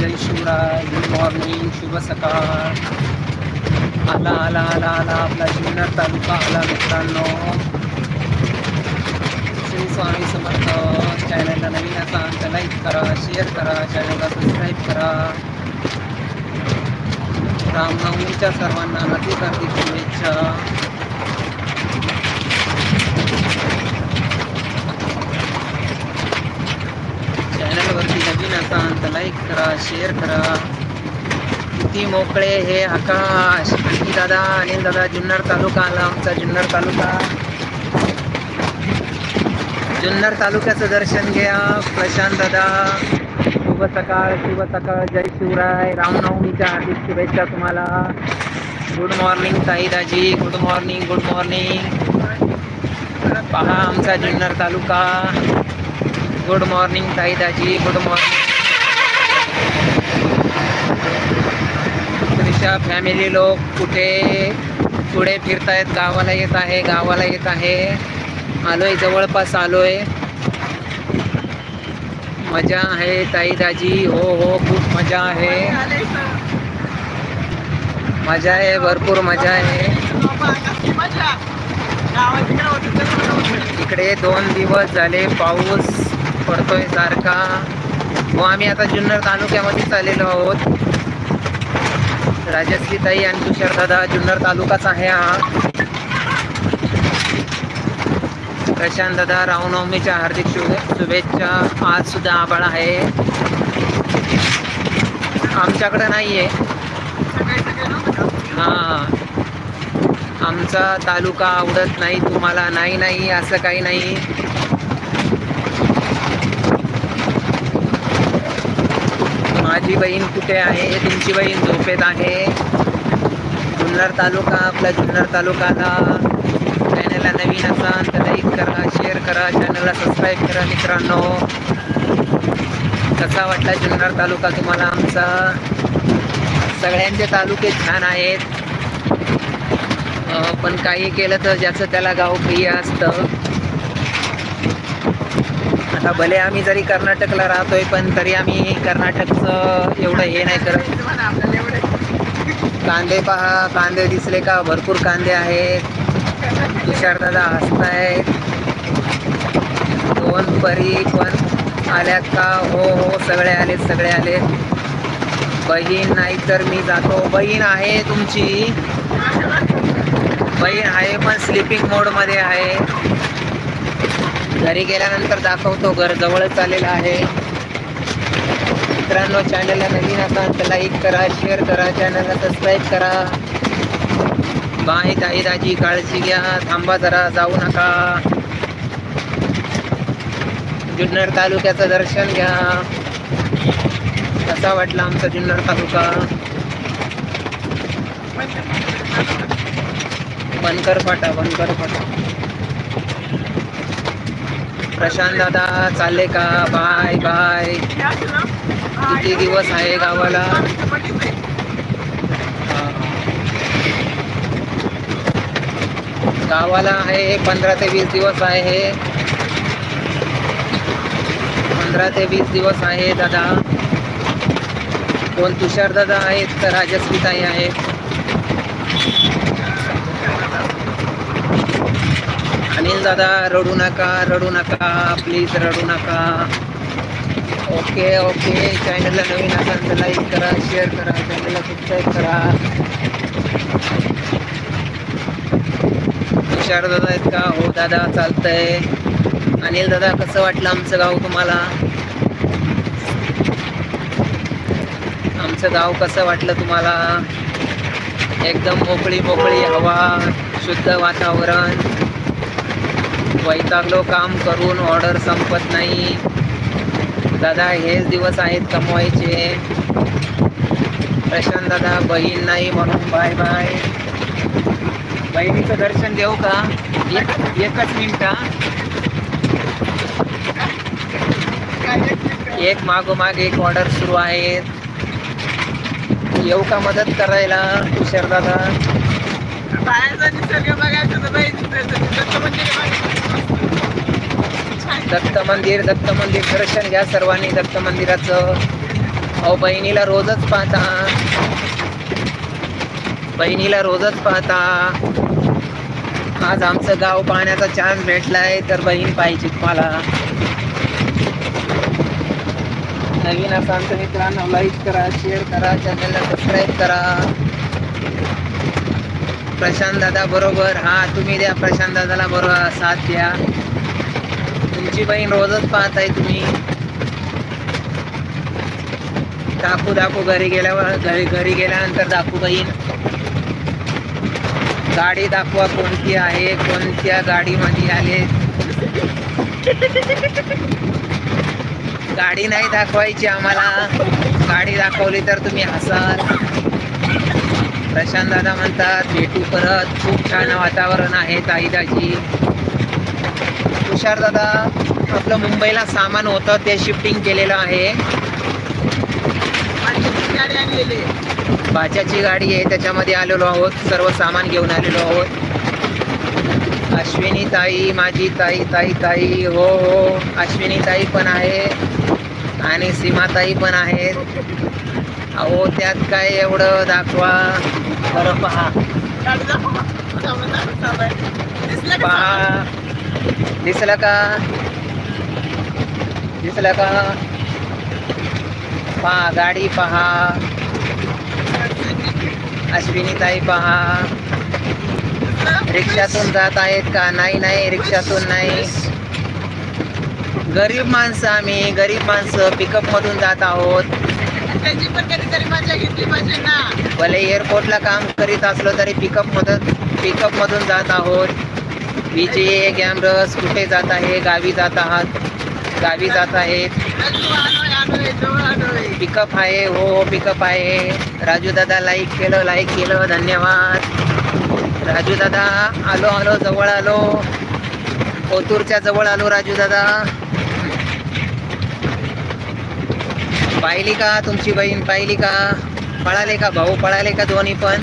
जय Shivray good morning, शुभ सकाळ. आला आला आला आला आपला जुन्नर तालुका आला मित्रांनो. श्री स्वामी समर्थ चॅनलला नवीन असाल तर लाईक करा शेअर करा चॅनलला सबस्क्राईब करा. रामनवमीच्या सर्वांना हार्दिक शुभेच्छा. नवीन असाल तर लाईक करा शेअर करा. किती मोकळे हे आकाश. आणखी दादा अनिल दादा जुन्नर तालुका आला आमचा जुन्नर तालुका. जुन्नर तालुक्याचं दर्शन घ्या. प्रशांत दादा शुभ सकाळ शुभ सकाळ. जय शिवराय. रामनवमीच्या हार्दिक शुभेच्छा तुम्हाला. गुड मॉर्निंग ताई दाजी. गुड मॉर्निंग गुड मॉर्निंग पहा आमचा जुन्नर तालुका. गुड मॉर्निंग ताई दाजी गुड मॉर्निंग त्रिशा फॅमिली लोक कुठे? पुढे फिरतायत गावाला येत आहे गावाला येत आहे. आलोय जवळपास आलोय. मजा आहे ताई दाजी हो हो खूप मजा आहे. मजा आहे भरपूर मजा आहे. इकडे दोन दिवस झाले पाऊस. पडतोय सारखा. व आम्ही आता जुन्नर तालुक्यामध्येच आलेलो आहोत. राजश्री ताई आणि तुषार दादा जुन्नर तालुकाच आहे हा. प्रशांत दादा रामनवमीच्या हार्दिक शुभे शुभेच्छा. आज सुद्धा आबाळ आहे. आमच्याकडं नाही आहे हां. आमचा तालुका आवडत नाही तुम्हाला नाही नाही असं काही नाही. माझी बहीण कुठे आहे? तुमची बहीण झोपेत आहे. जुन्नर तालुका आपला जुन्नर तालुकाला चॅनलला नवीन असाल तर लाईक करा शेअर करा चॅनलला सबस्क्राईब करा मित्रांनो. कसा वाटला जुन्नर तालुका तुम्हाला आमचा? सगळ्यांचे तालुके छान आहेत. पण काही केलं तर ज्याचं त्याला गाव प्रिय असतं. भले आम्ही जरी कर्नाटकला राहतोय पण तरी आम्ही कर्नाटकचं एवढं हे नाही करत. कांदे पहा कांदे दिसले का? भरपूर कांदे आहेत. तुषारदादा हसताय दोन परी पण आल्यात का? हो हो सगळे आले सगळे आले बहीण नाही तर मी जातो. बहीण आहे तुमची. बहीण आहे पण स्लिपिंग मोडमध्ये आहे. घरी गेल्यानंतर दाखवतो घर जवळच आलेलं आहे. मित्रांनो चॅनलला नवीन असाल तर लाईक करा शेअर करा चॅनलला सबस्क्राईब करा. बाय ताई दाजी काळजी घ्या. थांबा जरा जाऊ नका. जुन्नर तालुक्याचं दर्शन घ्या. कसा वाटला आमचा जुन्नर तालुका? बनकर फाटा बनकर फाटा. प्रशांत दादा चालले का? Bye bye. किती दिवस आहे गावाला? गावाला आहे पंधरा ते वीस दिवस आहे. पंधरा ते वीस दिवस आहे दादा. कोण तुषार दादा आहेत तर राजस्वी ताई आहेत. अनिल दादा रडू नका रडू नका प्लीज रडू नका. ओके ओके चॅनलला नवीन असाल तर लाईक करा शेअर करा चॅनलला सबस्क्राईब करा. तुषार दादा आहेत का? हो दादा चालतंय. अनिल दादा कसं वाटलं आमचं गाव तुम्हाला? आमचं गाव कसं वाटलं तुम्हाला? एकदम मोकळी मोकळी हवा शुद्ध वातावरण. वैतागलो काम करून ऑर्डर संपत नाही. दादा हेच दिवस आहेत कमवायचे. प्रशांत दादा बहीण नाही म्हणून बाय बाय बहिणीचं दर्शन देऊ का? एक एकच मिनिट एक मागोमाग एक ऑर्डर सुरू आहेत. येऊ का मदत करायला तुषार दादा? बाहेरचा निसर्ग बघायचा तर दत्त मंदिर दत्त मंदिर दत्त मंदिर दर्शन घ्या सर्वांनी. दत्त मंदिराचं अहो बहिणीला रोजच पाहता. बहिणीला रोजच पाहता. आज आमचं गाव पाहण्याचा चान्स भेटलाय तर बहीण पाहिजे तुम्हाला. नवीन असाल तर मित्रांनो लाईक करा शेअर करा चॅनलला सबस्क्राईब करा. प्रशांत दादा बरोबर. हा तुम्ही द्या. प्रशांत दादाला बरोबर साथ द्या. तुमची बहीण रोजच पाहताय तुम्ही. दाखू दाखू घरी गेल्यावर घरी घरी गेल्यानंतर दाखू बहीण गाडी दाखवा कोणती आहे कोणत्या गाडीमध्ये आले. गाडी नाही दाखवायची आम्हाला. गाडी दाखवली तर तुम्ही हसाल. प्रशांत दादा म्हणतात भेटू परत. खूप छान वातावरण आहे ताईदाची तुषार दादा आपलं मुंबईला सामान होतं ते शिफ्टिंग केलेलं आहे. भाच्याची गाडी आहे त्याच्यामध्ये आलेलो आहोत सर्व सामान घेऊन आलेलो आहोत. अश्विनी ताई माझी ताई ताई ताई हो हो अश्विनी ताई पण आहे आणि सीमाताई पण आहेत. अहो त्यात काय एवढं दाखवा. बरं पहा. पहा. दिसलं का? दिसलं का? पहा गाडी पहा. अश्विनी ताई पहा. रिक्षातून जात आहेत का? नाही नाही रिक्षातून नाही. गरीब माणसं आम्ही गरीब माणसं पिकअप मधून जात आहोत. भले एअरपोर्टला काम करीत असलो तरी पिकअप मधून पिकअप मधून जात आहोत. विजय गॅमरस कुठे जात आहे? गावी जात आहात? गावी जात आहेत. पिकअप आहे. हो हो पिकअप आहे. राजू दादा लाईक केलं लाईक केलं. धन्यवाद. राजू दादा आलो आलो जवळ आलो. ओतूरच्या जवळ आलो राजू दादा. पाहिली का तुमची बहीण? पाहिली का? पळाले का भाऊ? पळाले का दोन्ही पण?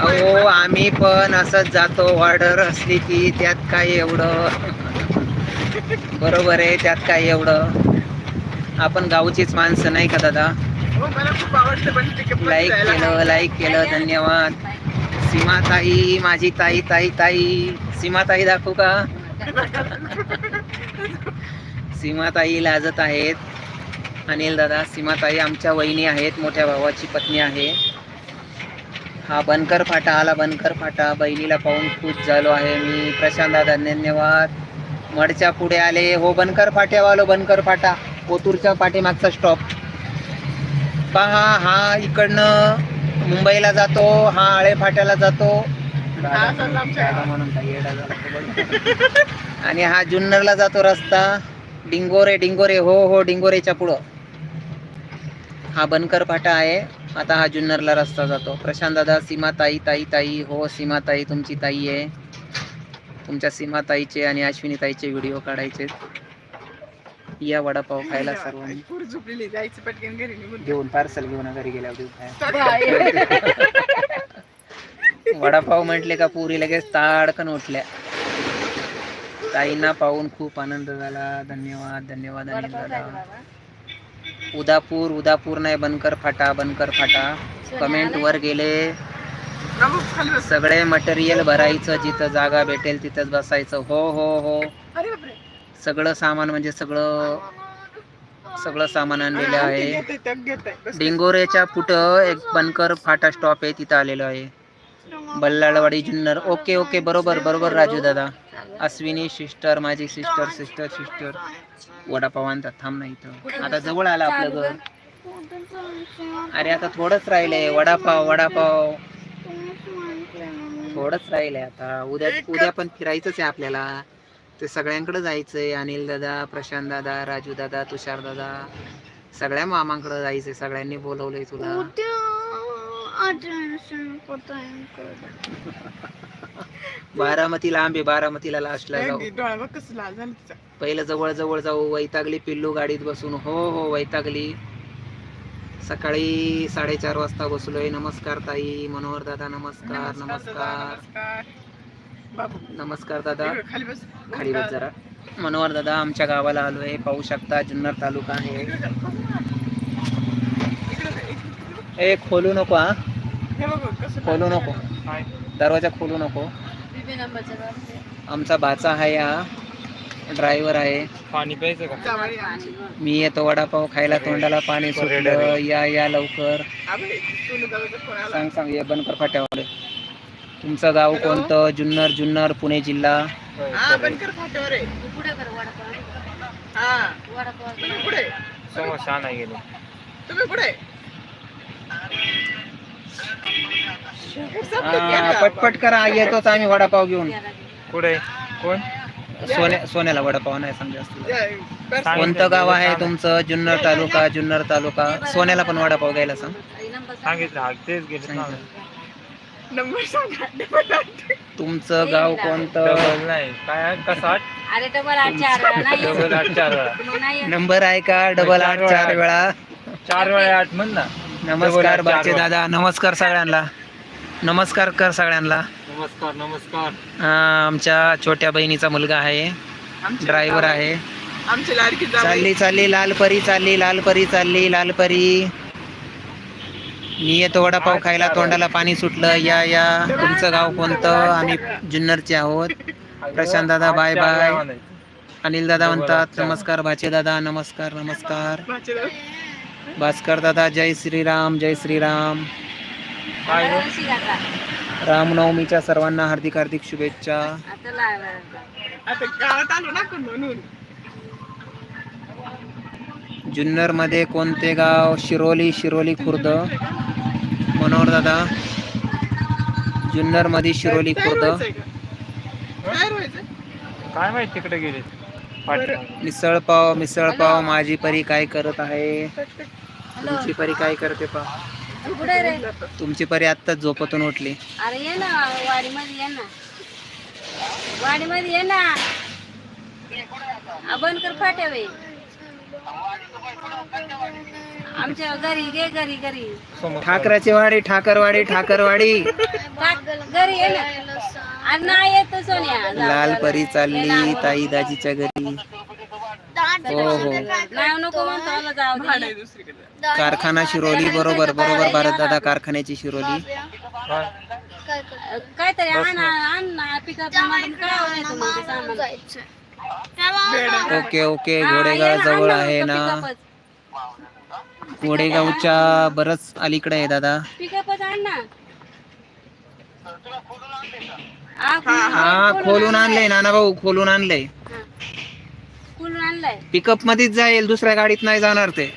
अहो आम्ही पण असंच जातो. ऑर्डर असली की त्यात काय एवढं? बरोबर आहे त्यात काय एवढं? आपण गावचीच माणसं नाही का दादा? लाईक केलं लाईक केलं धन्यवाद. सीमा ताई माझी ताई ताई ताई. सीमा ताई दाखवू का? सीमा ताई लाजत आहेत. अनिल दादा सीमा ताई आमच्या वहिनी आहेत मोठ्या भावाची पत्नी आहे. हा बनकर फाटा आला बनकर फाटा. बहिणीला पाहून खुश झालो आहे मी. प्रशांत दादा धन्यवाद. मडच्या पुढे आले. हो बनकर फाट्यावालो बनकर फाटा. ओतूरच्या पाठीमागचा स्टॉप पहा हा इकडनं मुंबईला जातो. हा आळे फाट्याला जातो. हा. आणि हा जुन्नरला जातो रस्ता. डिंगोरे डिंगोरे. हो हो डिंगोरेच्या पुढं. हा बनकर फाटा आहे. आता हा जुन्नरला रस्ता जातो. प्रशांत दादा सीमा ताई ताई ताई. हो सीमा ताई तुमची ताई आहे. तुमच्या सीमा ताईचे आणि अश्विनी ताईचे व्हिडिओ काढायचे. या वडापाव खायला सर्वांनी. पूर झोपलेली जायचं पटकन घरी निघून. देऊन पार्सल घेऊन घरी खायला वडापाव म्हटले का पुरी लगेच ताडकन उठल्या. ताईंना पाहून खूप आनंद झाला. धन्यवाद धन्यवाद अनिल दादा उदापूर उदापूर नाही बनकर फाटा बनकर फाटा. कमेंट वर गेले. सगळे मटेरियल भरायचं जिथं जागा भेटेल तिथंच बसायचं. हो हो हो. सगळं सामान म्हणजे सगळं सगळं सामान आणलेलं आहे. डिंगोरेच्या पुढं एक बनकर फाटा स्टॉप आहे तिथं आलेलो आहे. बल्लाळवाडी जुन्नर. ओके ओके बरोबर बरोबर राजू दादा. अश्विनी सिस्टर माझी सिस्टर सिस्टर सिस्टर वडापाव आणतात थांब नाही इथं. आता जवळ आलं आपलं घर. अरे आता थोडंच राहिलंय. वडापाव वडापाव. थोडंच राहिलंय आता. उद्या उद्या पण फिरायचंच आहे आपल्याला. ते सगळ्यांकडे जायचंय. अनिल दादा प्रशांत दादा राजू दादा तुषार दादा. सगळ्या मामांकडे जायचंय. सगळ्यांनी बोलवलंय तुला. बारामतीला आंबे बारामतीला लास्टला जाऊ. नाही, डोळा बघ कसं लाल झालं तिचा. पहिलं जवळ जवळ जाऊ वैतागली पिल्लू गाडीत बसून. हो हो वैतागली. सकाळी साडेचार वाजता बसलोय. नमस्कार ताई मनोहर दादा नमस्कार नमस्कार नमस्कार. बाबू. नमस्कार दादा. इकडे खाली बस. खाली बस जरा. मनोहर दादा आमच्या गावाला आलो आहे पाहू शकता जुन्नर तालुका आहे. इकडे. इकडे. ए खोलू नको हा. हे बघ कसं खोलू नको. दरवाजा खोलू नको. आमचा बाचा आहे हा. ड्रायव्हर आहे. पाणी प्यायचं का. मी येतो वडापाव खायला तोंडाला पाणी सुटलं. या या लवकर. सांग सांग ये बनकर फाट्यावर. तुमचं गाव कोणतं? जुन्नर जुन्नर पुणे जिल्हा. हा बनकर फाट्यावर आहे हा तुम्ही पुढे समोर छान आहे गेलो तुम्ही पुढे हा, पटपट करा. येतोच आम्ही वडापाव घेऊन. कुठे? कोण? सोन्या सोन्याला वडापाव नाही बस. कोणतं गाव आहे तुमचं? जुन्नर तालुका जुन्नर तालुका. सोन्याला पण वडापाव घ्यायला सांग. सांगितलं. हा तेच गेले. ना नंबर सांगा. डबल आठ. तुमचं गाव कोणतं? डबल नाही. काय? कसा? अरे डबल आठ चार वेळा. नाही. येत. डबल आठ चार वेळा. मग नाही. येत. नंबर आहे का? डबल आठ चार वेळा. चार वेळा आठ म्हण ना. नमस्कार बाचे दादा. नमस्कार सगळ्यांना. नमस्कार कर सगळ्यांना. नमस्कार नमस्कार. हा, आमच्या छोट्या बहिणीचा मुलगा आहे. ड्रायव्हर. आहे. आमची लाडकी जावई. चालली चालली लालपरी चालली लालपरी चालली लालपरी. मी येतो वडापाव खायला तोंडाला पाणी सुटलं. या या. तुमचं गाव कोणतं? आम्ही जुन्नरचे आहोत. प्रशांत दादा बाय बाय. अनिल दादा म्हणतात नमस्कार भाचे दादा नमस्कार नमस्कार. भास्कर दादा जय श्रीराम जय श्रीराम. रामनवमीच्या सर्वांना हार्दिक हार्दिक शुभेच्छा. आता लावा. आता गावात आलो ना आपण म्हणून. जुन्नरमध्ये कोणते गाव? शिरोली शिरोली खुर्द. मनोहर दादा जुन्नरमध्ये शिरोली खुर्द. काय माहीत तिकडे गेले. मिसळ पाव मिसळ पाव माझी परी काय करत आहे? तुमची परी काय करते पा? तुमची परी आत्ताच झोपतून उठली. अरे ये ना वाडी मध्ये ये ना. वाडी मध्ये ये ना. आ, बंद कर फाट्या वे आमच्या घरी गे घरी घरी. ठाकराची वाडी ठाकरवाडी ठाकरवाडी. घरी ये ना. अरे नाही येत सोन्या. लाल परी चालली ताई दाजीच्या घरी. हो हो. नाही नको म्हणतो मला जाऊ भाडं दे. आहे दुसरीकडे. कारखाना शिरोली बरोबर बरोबर भारत दादा कारखान्याची शिरोली. काय? काहीतरी आण आण ना पिकअप मॅडम काय नाही तुम्हाला सामान ओके ओके. घोडेगाव जवळ आहे ना. घोडेगावच्या बरंच अलीकडे आहे दादा पिकअपच आण ना. आ, हा खोलून आणलंय. नाना भाऊ खोलून आणलंय. पिकअप मध्येच जाईल दुसऱ्या गाडीत नाही जाणार ते.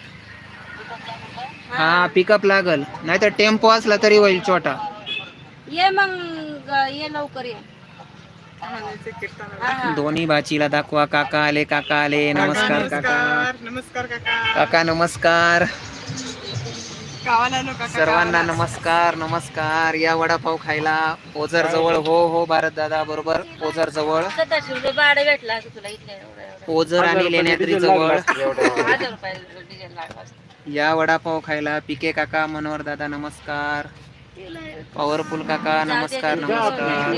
हा पिकअप लागल. नाहीतर टेम्पो असला तरी होईल छोटा. ये मग ये लवकर ये आणायचं कीर्तनाला. हा, हा. दोन्ही बाचीला दाखवा काका आले काका आले. नमस्कार काका. नमस्कार. नमस्कार काका. काका नमस्कार. सर्वांना. नमस्कार नमस्कार. या वडापाव खायला ओझर जवळ. हो हो भारत दादा बरोबर. ओझर जवळ. ओझर आणि लेण्याद्री जवळ. या वडापाव खायला पिके काका मनोहर दादा नमस्कार. पॉवरफुल काका नमस्कार नमस्कार.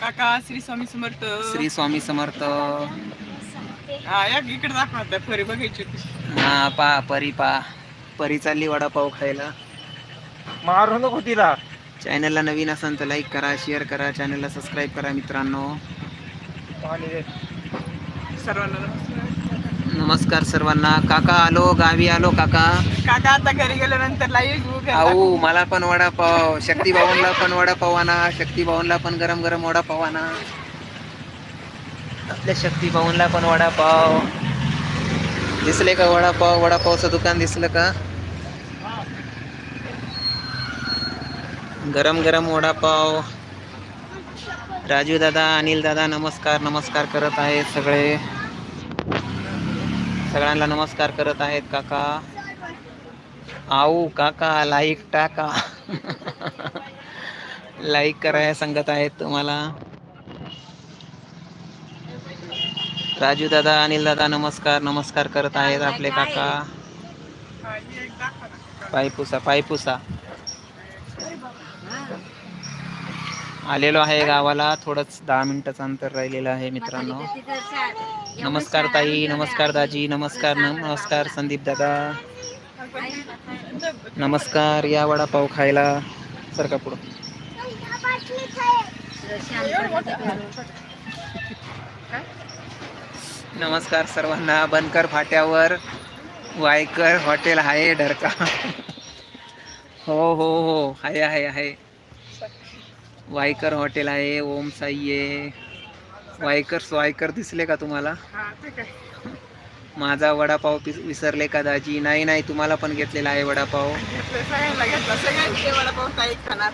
काका श्री स्वामी समर्थ. श्री स्वामी समर्थ. हा या इकडे दाखवा आता फरी बघायची. हा पा परी पा. परी चालली वडापाव खायला. मारू नको तिला. चॅनलला नवीन असेल तर लाईक करा शेअर करा चॅनलला सबस्क्राईब करा मित्रांनो. सर्वांना नमस्कार सर्वांना. काका आलो गावी आलो काका. काका आता घरी गेल्यानंतर लाईव्ह आऊ मला पण वडापाव शक्ती भाऊनला पण वडापाव आणा शक्ती भाऊनला पण गरम गरम वडापाव आणा आपल्या शक्ती भाऊनला पण वडापाव. दिसले का वडापाव? वडापावचं दुकान दिसलं का? गरम गरम वडापाव. राजू दादा अनिल दादा नमस्कार नमस्कार करत आहेत सगळे. सगळ्यांना नमस्कार करत आहेत काका. आऊ काका लाईक टाका. लाईक करायला सांगत आहेत तुम्हाला. राजू दादा अनिल दादा नमस्कार नमस्कार करत आहेत आपले काका. पायपुसा पायपुसा. आलेलो आहे गावाला. थोडंच दहा मिनिटाचं अंतर राहिलेलं आहे मित्रांनो. नमस्कार ताई नमस्कार दाजी नमस्कार नमस्कार संदीप दादा. नमस्कार या वडापाव खायला. सारखा पुढं? नमस्कार सर्वांना बनकर फाट्यावर. वायकर हॉटेल आहे ढरका हो हो हो. आहे आहे आहे. वायकर हॉटेल आहे ओम साई आहे. वायकर स्वायकर दिसले का तुम्हाला? माझा वडापाव विसरले का दाजी? नाही नाही तुम्हाला पण घेतलेला आहे वडापाव.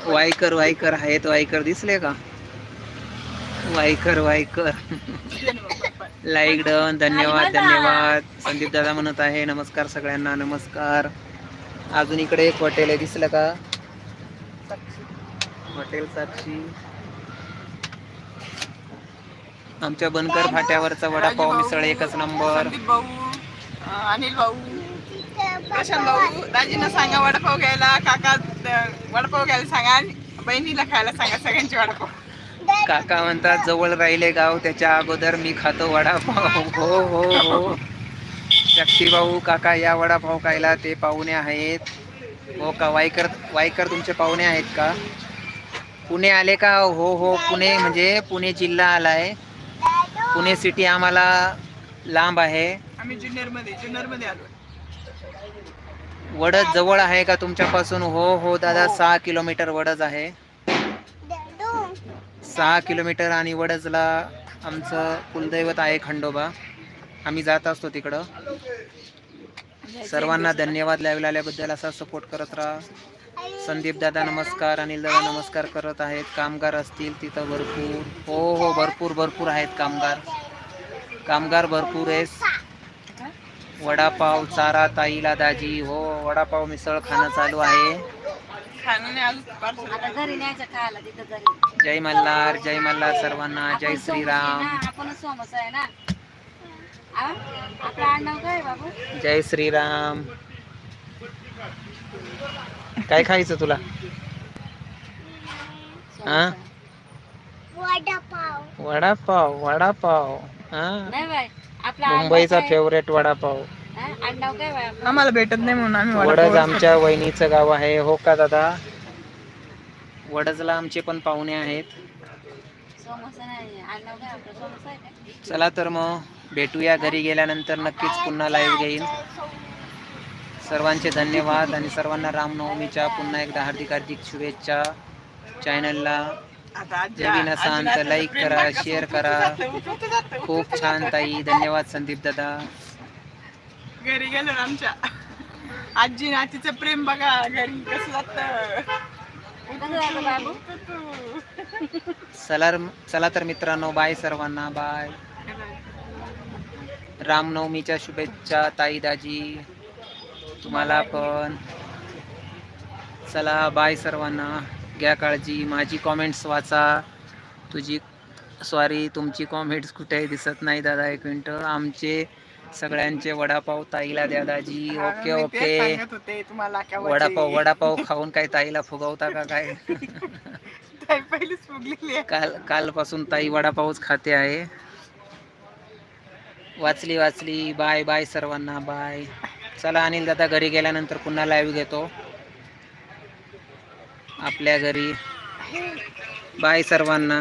वायकर वायकर आहेत वायकर दिसले का? वायकर वायकर. लाईक डन धन्यवाद धन्यवाद. संदीप दादा म्हणत आहे नमस्कार सगळ्यांना नमस्कार. अजून इकडे एक हॉटेल आहे दिसलं का? हॉटेल साक्षी आमच्या बनकर फाट्यावरचा वडापाव मिसळ एकच नंबर. भाऊ अनिल भाऊ प्रशांत भाऊ दाजींना सांगा वडापाव घ्यायला काका वडापाव घ्यायला सांगा आणि बहिणीला खायला सांगा सगळ्यांचे वडापाव. काका म्हणतात जवळ राहिले गाव त्याच्या अगोदर मी खातो वडापाव. हो हो हो. शक्ती भाऊ काका या वडापाव खायला ते पाहुणे आहेत. हो का? वायकर वायकर तुमचे पाहुणे आहेत का? पुणे आले का? हो हो पुणे म्हणजे पुणे जिल्हा आलाय. पुणे सिटी आम्हाला लांब आहे. आम्ही आलो वडद जवळ आहे का तुमच्यापासून? हो हो दादा सहा किलोमीटर वडज आहे. सहा किलोमीटर आणि वडजला आमचं कुलदैवत आहे खंडोबा. आम्ही जात असतो तिकडं. सर्वांना धन्यवाद लावले आल्याबद्दल असा सपोर्ट करत राहा. संदीप दादा नमस्कार अनिल दादा नमस्कार करत आहेत. कामगार असतील तिथं भरपूर. हो हो भरपूर भरपूर आहेत कामगार. कामगार भरपूर आहे वडापाव चारा ताईला दाजी हो वडापाव मिसळ खाणं चालू आहे. जय मल्हार जय मल्हार सर्वांना. जय श्रीराम. जय श्रीराम. काय खायचं तुला? हा? वडापाव. वडापाव हा? नाही बाय आपलं आडनाव मुंबईचा? फेवरेट वडापाव. हा? आडनाव काय बाय आपलं? आम्हाला भेटत नाही म्हणून आम्ही वडज वडापाव आमच्या वहिनीचं गाव आहे. हो का दादा? वडजला आमचे पण पाहुणे आहेत. सोमस नाही आडनाव काय आपलं सोमस आहे का चला तर मग भेटूया. घरी गेल्यानंतर नक्कीच पुन्हा लाईव्ह घेईन. सर्वांचे धन्यवाद आणि सर्वांना रामनवमीच्या पुन्हा एकदा हार्दिक हार्दिक शुभेच्छा. चॅनलला नवीन असाल तर प्रेम करा, कुठं करा. खूप छान ताई. धन्यवाद संदीप दादा. घरी गेलो आमच्या. आजी ना तिचं प्रेम बघा घरी कसं चला चला तर मित्रांनो बाय सर्वांना बाय रामनवमीच्या शुभेच्छा ताई दाजी. तुम्हाला पण चला बाय सर्वांना. घ्या काळजी. माझी कॉमेंट्स वाचा. तुझी सॉरी तुमची कॉमेंट्स कुठेही दिसत नाही दादा. एक मिनटं आमचे सगळ्यांचे वडापाव ताईला द्या दाजी. Okay okay. वडापाव वडापाव खाऊन काय ताईला फुगवता का काय? काल कालपासून ताई वडापावच खाते आहे. वाचली वाचली. बाय बाय सर्वांना. बाय चला अनिल दादा घरी गेल्यानंतर पुन्हा लाईव्ह घेतो. आपल्या घरी. बाय सर्वांना.